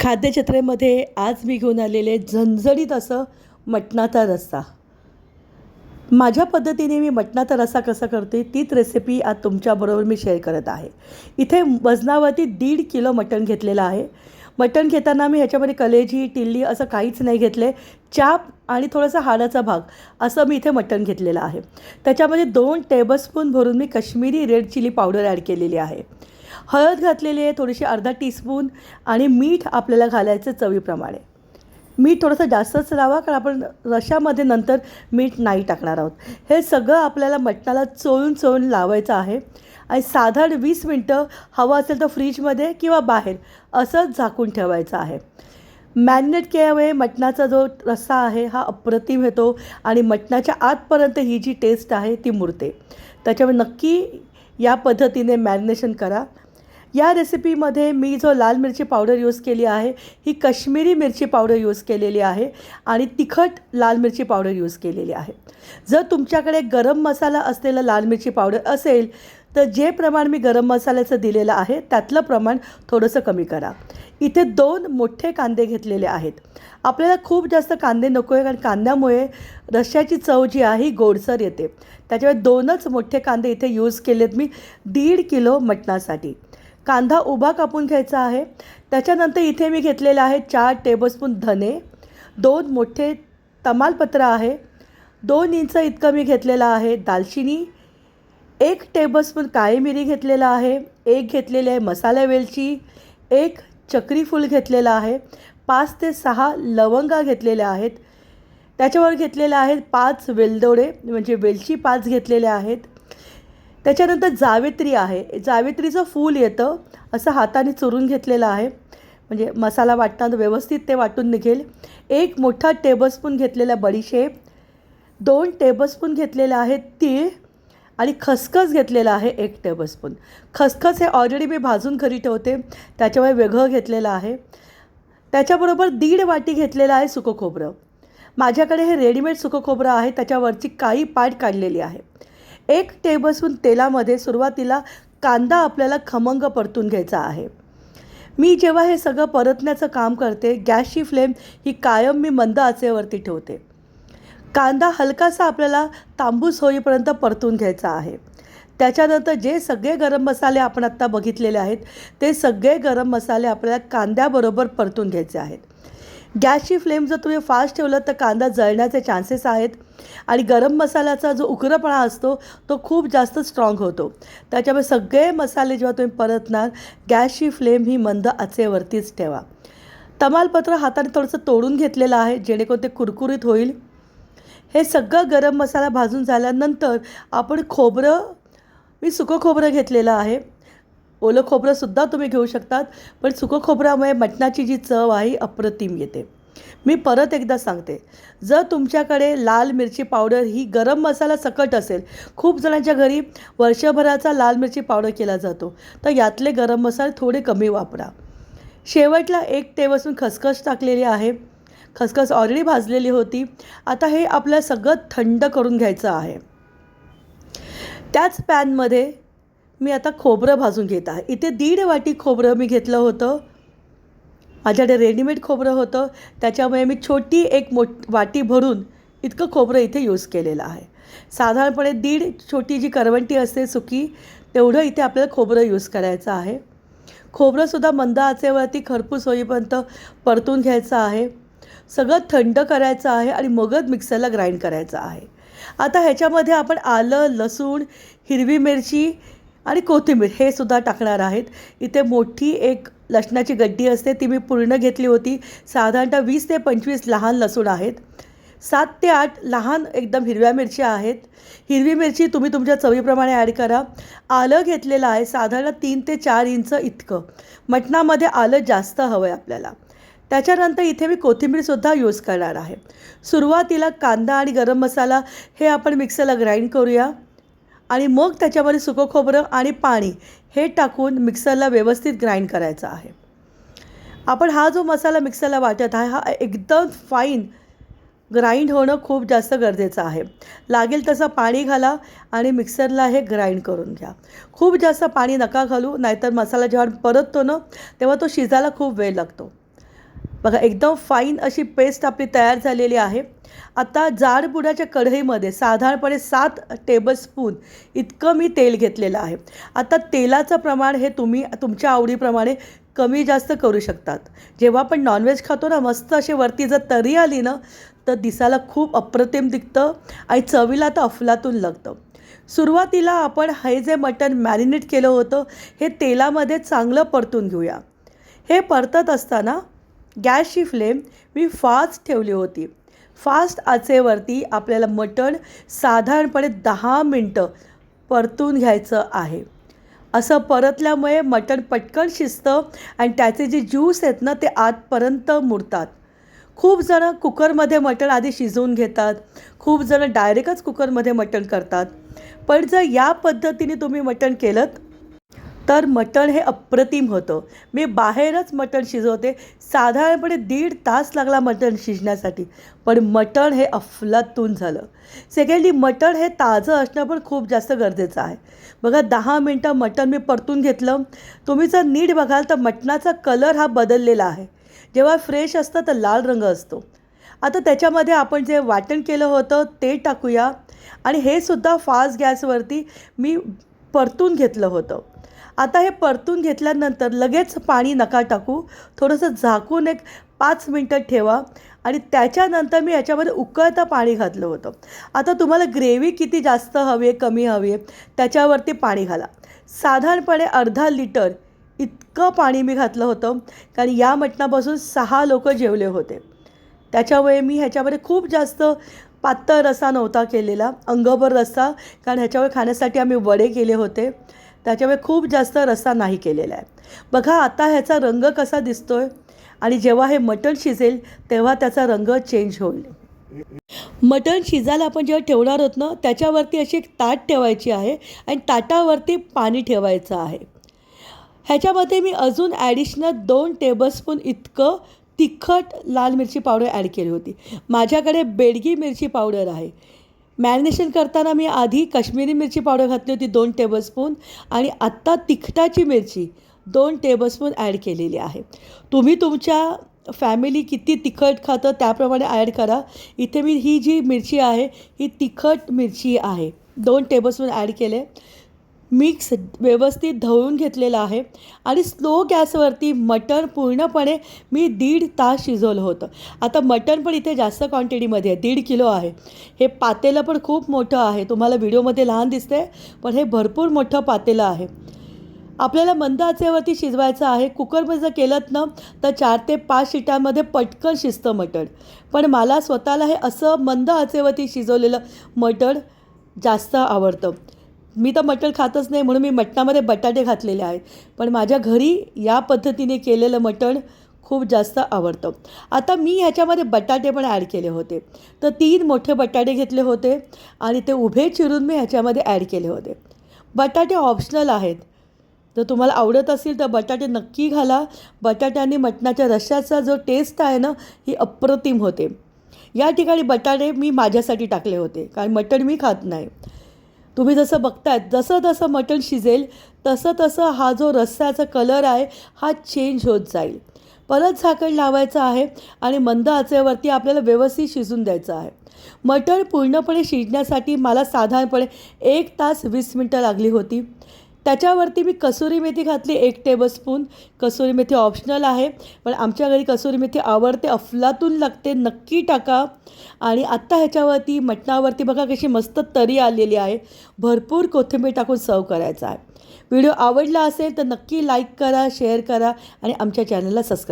खाद्यजत्रेमध्ये आज मी घेऊन आलेले झणझणीत असं मटणाचा रस्सा. माझ्या पद्धतीने मी मटणाचा रस्सा कसा करते तीच रेसिपी आज तुमच्याबरोबर मी शेअर करत आहे. इथे वजनावरती दीड किलो मटण घेतलेलं आहे. मटण घेताना मी ह्याच्यामध्ये कलेजी टिल्ली असं काहीच नाही घेतले. चाप आणि थोडासा हाडाचा भाग असं मी इथे मटण घेतलेलं आहे. त्याच्यामध्ये दोन टेबलस्पून भरून मी Kashmiri red chilli powder add केलेली आहे. हळद घातलेली आहे थोडीशी अर्धा टीस्पून आणि मीठ आपल्याला घालायचं चवीप्रमाणे. मीठ थोडंसं जास्तच लावा कारण आपण रशामध्ये नंतर मीठ नाही टाकणार आहोत. हे सगळं आपल्याला मटणाला चोळून चोळून लावायचं आहे. आणि साधारण वीस मिनटं हवं असेल तर फ्रीजमध्ये किंवा बाहेर असंच झाकून ठेवायचं आहे. मॅरिनेट केल्यामुळे मटणाचा जो रस्सा आहे हा अप्रतिम येतो आणि मटणाच्या आतपर्यंत ही जी टेस्ट आहे ती मुरते. त्याच्यामुळे नक्की या पद्धतीने मॅरिनेशन करा. या रेसिपीमध्ये मी जो लाल मिरची पावडर यूज केली आहे ही कश्मीरी मिरची पावडर यूज केलेली आहे आणि तिखट लाल मिरची पावडर यूज केलेली आहे. जर तुमच्याकडे गरम मसाला असलेला लाल मिरची पावडर असेल तर जे प्रमाण मी गरम मसाल्याचं दिलेलं आहे त्यातलं प्रमाण थोडंसं कमी करा. इथे दोन मोठे कांदे घेतलेले आहेत. आपल्याला खूप जास्त कांदे नको आहे कारण कांद्यामुळे रश्याची चव जी आहे ही गोडसर येते. त्याच्यामुळे दोनच मोठे कांदे इथे यूज केलेत मी दीड किलो मटणासाठी. कांदा उभा कापून घ्यायचा आहे. त्याच्यानंतर इथे मी घेतलेला आहे चार टेबलस्पून धने दोन मोठे तमालपत्र आहे दोन इंच इतकं मी घेतलेलं आहे दालचिनी एक टेबलस्पून काळी मिरी घेतलेला आहे एक घेतलेली आहे मसाला वेलची एक चक्री फूल घेतलेला आहे पाच ते सहा लवंगा घेतलेल्या आहेत. त्याच्यावर घेतलेल्या आहेत पाच वेलदोडे म्हणजे वेलची पाच घेतलेल्या आहेत. त्याच्यानंतर जावेत्री आहे. जावेत्रीचं फूल येतं. असं हाताने चुरून घेतलेलं आहे. म्हणजे मसाला वाटताना व्यवस्थित ते वाटून निघेल. एक मोठा टेबलस्पून घेतलेला बडीशेप. दोन टेबलस्पून घेतलेलं आहे तीळ. आणि खसखस घेतलेला आहे एक टेबलस्पून खसखस हे ऑलरेडी मी भाजून घरी ठेवते. त्याच्यामुळे वेगळं घेतलेलं आहे. त्याच्याबरोबर दीड वाटी घेतलेलं आहे सुकं खोबरं. माझ्याकडे हे रेडीमेड सुकं खोबरं आहे. त्याच्यावरची काही पाट काढलेली आहे. एक टेबलस्पून तेलामध्ये सुरुवातीला कांदा आपल्याला खमंग परतून घ्यायचा आहे. मी जेव्हा हे सगळं परतण्याचं काम करते गॅसची फ्लेम ही कायम मी मंद आचेवरती ठेवते. कांदा हलकासा आपल्याला तांबूस होईपर्यंत परतून घ्यायचा आहे. त्याच्यानंतर जे सगळे गरम मसाले आपण आत्ता बघितलेले आहेत ते सगळे गरम मसाले आपल्याला कांद्याबरोबर परतून घ्यायचे आहेत. गॅसची फ्लेम जर तुम्ही फास्ट ठेवलं तर कांदा जळण्याचे चान्सेस आहेत. आणि गरम मसाल्याचा जो उग्रपणा असतो तो खूप जास्त स्ट्रॉंग होतो. त्याच्यामुळे सगळे मसाले जेव्हा तुम्ही परतणार गॅसची फ्लेम ही मंद आचेवरतीच ठेवा. तमालपत्र हाताने थोडंसं तोडून घेतलेलं आहे जेणेकरून ते कुरकुरीत होईल. हे सगळं गरम मसाला भाजून झाल्यानंतर आपण खोबरं मी सुकं खोबरं घेतलेलं आहे. ओलं खोबरंसुद्धा तुम्ही घेऊ शकतात पण सुकं खोबऱ्यामुळे मटणाची जी चव आहे अप्रतिम येते. मी परत एकदा सांगते जर तुमच्याकडे लाल मिरची पावडर ही गरम मसाला सकट असेल खूप जणांच्या घरी वर्षभराचा लाल मिरची पावडर केला जातो तर यातले गरम मसाले थोडे कमी वापरा. शेवटला एक टेबलस्पून खसखस टाकलेली आहे. खसखस ऑलरेडी भाजलेली होती. आता हे आपल्या सगळं थंड करून घ्यायचं आहे. त्याच पॅनमध्ये मी आता खोबरं भाजून घेत आहे. इथे दीड वाटी खोबरं मी घेतलं होतं. माझ्याकडे रेडीमेड खोबरं होतं. त्याच्यामुळे मी छोटी एक मोठ वाटी भरून इतकं खोबरं इथे यूज केलेलं आहे. साधारणपणे दीड छोटी जी करवंटी असते सुकी तेवढं इथे आपल्याला खोबरं यूज करायचं आहे. खोबरंसुद्धा मंद आचेवरती खरपूस होईपर्यंत परतून घ्यायचं आहे. सगळं थंड करायचं आहे आणि मगच मिक्सरला ग्राइंड करायचं आहे. आता ह्याच्यामध्ये आपण आलं लसूण हिरवी मिरची आणि कोथिंबीर हे सुद्धा टाकणार आहेत. इथे मोठी एक लसणाची गड्डी असते ती मी पूर्ण घेतली होती. साधारणतः वीस ते पंचवीस लहान लसूण आहेत. सात ते आठ लहान एकदम हिरव्या मिरच्या आहेत. हिरवी मिरची तुम्ही तुमच्या चवीप्रमाणे ॲड करा. आलं घेतलेलं आहे साधारण तीन ते चार इंच इतकं. मटणामध्ये आलं जास्त हवं आहे आपल्याला. त्याच्यानंतर इथे मी कोथिंबीरसुद्धा यूज करणार आहे. सुरुवातीला कांदा आणि गरम मसाला हे आपण मिक्सरला ग्राइंड करूया. आणि मग त्याच्यामध्ये सुकं खोबरं आणि पाणी हे टाकून मिक्सरला व्यवस्थित ग्राइंड करायचं आहे. आपण हा जो मसाला मिक्सरला वाटत आहे हा एकदम फाईन ग्राइंड होणं खूप जास्त गरजेचं आहे. लागेल तसं पाणी घाला आणि मिक्सरला हे ग्राइंड करून घ्या. खूप जास्त पाणी नका घालू नाहीतर मसाला जेव्हा परततो ना तेव्हा तो शिजायला खूप वेळ लागतो. बघा एकदम फाईन अशी पेस्ट आपली तयार झालेली आहे. आता जाड बुडाच्या कढईमध्ये साधारणपणे सात टेबलस्पून इतकं मी तेल घेतलेलं आहे. आता तेलाचं प्रमाण हे तुम्ही तुमच्या आवडीप्रमाणे कमी जास्त करू शकतात. जेव्हा आपण नॉनव्हेज खातो ना मस्त अशी वरती जर तरी आली ना तर दिसायला खूप अप्रतिम दिखतं आणि चवीला तर अफलातून लागतं. सुरुवातीला आपण हे जे मटण मॅरिनेट केलं होतं हे तेलामध्ये चांगलं परतून घेऊया. हे परतत असताना गॅसची फ्लेम मी फास्ट ठेवली होती. फास्ट आचेवरती आपल्याला मटण साधारणपणे दहा मिनटं परतून घ्यायचं आहे. असं परतल्यामुळे मटण पटकन शिजतं आणि त्याचे जे ज्यूस आहेत ना ते आतपर्यंत मुरतात. खूप जणं कुकरमध्ये मटण आधी शिजवून घेतात. खूप जणं डायरेक्टच कुकरमध्ये मटण करतात. पण जर या पद्धतीने तुम्ही मटण केलं तर मटण हे अप्रतिम होतं. मी बाहेरच मटण शिजवते. साधारणपणे दीड तास लागला मटण शिजण्यासाठी. पण मटण हे अफलातून झालं. सेकंडली मटण हे ताजं असणं पण खूप जास्त गरजेचं आहे. बघा दहा मिनटं मटण मी परतून घेतलं. तुम्ही जर नीट बघाल तर मटणाचा कलर हा बदललेला आहे. जेव्हा फ्रेश असतं तर लाल रंग असतो. आता त्याच्यामध्ये आपण जे वाटण केलं होतं ते टाकूया. आणि हे सुद्धा फास्ट गॅसवरती मी परतून घेतलं होतं. आता हे परतून घेतल्यानंतर लगेच पाणी नका टाकू. थोडंसं झाकून एक पाच मिनटं ठेवा. आणि त्याच्यानंतर मी याच्यामध्ये उकळतं पाणी घातलं होतं. आता तुम्हाला ग्रेव्ही किती जास्त हवी आहे कमी हवी आहे त्याच्यावरती पाणी घाला. साधारणपणे अर्धा लिटर इतकं पाणी मी घातलं होतं कारण या मटणापासून सहा लोक जेवले होते. त्याच्यामुळे मी ह्याच्यामध्ये खूप जास्त पातळ रस्सा नव्हता केलेला अंगभर रस्सा कारण ह्याच्यावर खाण्यासाठी आम्ही वडे केले होते. त्याच्यामुळे खूप जास्त रस्सा नाही केलेला आहे. बघा आता ह्याचा रंग कसा दिसतो आहे आणि जेव्हा हे मटण शिजेल तेव्हा त्याचा रंग चेंज होईल. मटण शिजायला आपण जेव्हा ठेवणार आहोत ना त्याच्यावरती अशी एक ताट ठेवायची आहे आणि ताटावरती पाणी ठेवायचं आहे. ह्याच्यामध्ये मी अजून ॲडिशनल दोन टेबलस्पून इतकं तिखट लाल मिरची पावडर ॲड केली होती. माझ्याकडे बेडगी मिरची पावडर आहे. मॅरिनेशन करताना मी आधी काश्मीरी मिरची पावडर घातली होती दोन टेबलस्पून आणि आत्ता तिखटाची मिरची दोन टेबलस्पून ॲड केलेली आहे. तुम्ही तुमच्या फॅमिली किती तिखट खातं त्याप्रमाणे ॲड करा. इथे मी ही जी मिरची आहे ही तिखट मिरची आहे. दोन टेबलस्पून ॲड केले. मिक्स व्यवस्थित ढवळून घेतलेलं आहे आणि स्लो गॅसवरती मटण पूर्णपणे मी दीड तास शिजवलं होतं. आता मटण पण इथे जास्त क्वांटिटीमध्ये आहे दीड किलो आहे. हे पातेलं पण खूप मोठं आहे. तुम्हाला व्हिडिओमध्ये लहान दिसते पण हे भरपूर मोठं पातेलं आहे. आपल्याला मंद आचेवरती शिजवायचं आहे. कुकरमध्ये जर केलं ना तर चार ते पाच शिटांमध्ये पटकन शिजतं मटण. पण मला स्वतःला हे असं मंद आचेवरती शिजवलेलं मटण जास्त आवडतं. मी तर मटण खातच नाही म्हणून मी मटणामध्ये बटाटे घातलेले आहेत. पण माझ्या घरी या पद्धतीने केलेलं मटण खूप जास्त आवडतं. आता मी ह्याच्यामध्ये बटाटे पण ॲड केले होते. तर तीन मोठे बटाटे घेतले होते आणि ते उभे चिरून मी ह्याच्यामध्ये ॲड केले होते. बटाटे ऑप्शनल आहेत. जर तुम्हाला आवडत असेल तर बटाटे नक्की घाला. बटाट्याने मटणाच्या रश्याचा जो टेस्ट आहे ना ही अप्रतिम होते. या ठिकाणी बटाटे मी माझ्यासाठी टाकले होते. कारण मटण मी खात नाही. तुम्ही जसं बघतायत जसं जसं मटण शिजेल तसं तसं हा जो रस्साचा कलर आहे हा चेंज होत जाईल. परत झाकण लावायचं आहे आणि मंद आचेवरती आपल्याला व्यवस्थित शिजून द्यायचं आहे. मटण पूर्णपणे शिजण्यासाठी मला साधारणपणे एक तास वीस मिनटं लागली होती. त्याच्यावरती मी कसुरी मेथी घातली एक टेबलस्पून कसुरी मेथी ऑप्शनल आहे पण आमच्या घरी कसुरी मेथी आवडते अफलातून लागते नक्की टाका. आणि आत्ता ह्याच्यावरती मटणावरती बघा कशी मस्त तरी आलेली आहे. भरपूर कोथिंबीर टाकून सर्व करायचा आहे. व्हिडिओ आवडला असेल तर नक्की लाईक करा शेअर करा आणि आमच्या चॅनलला सबस्क्राईब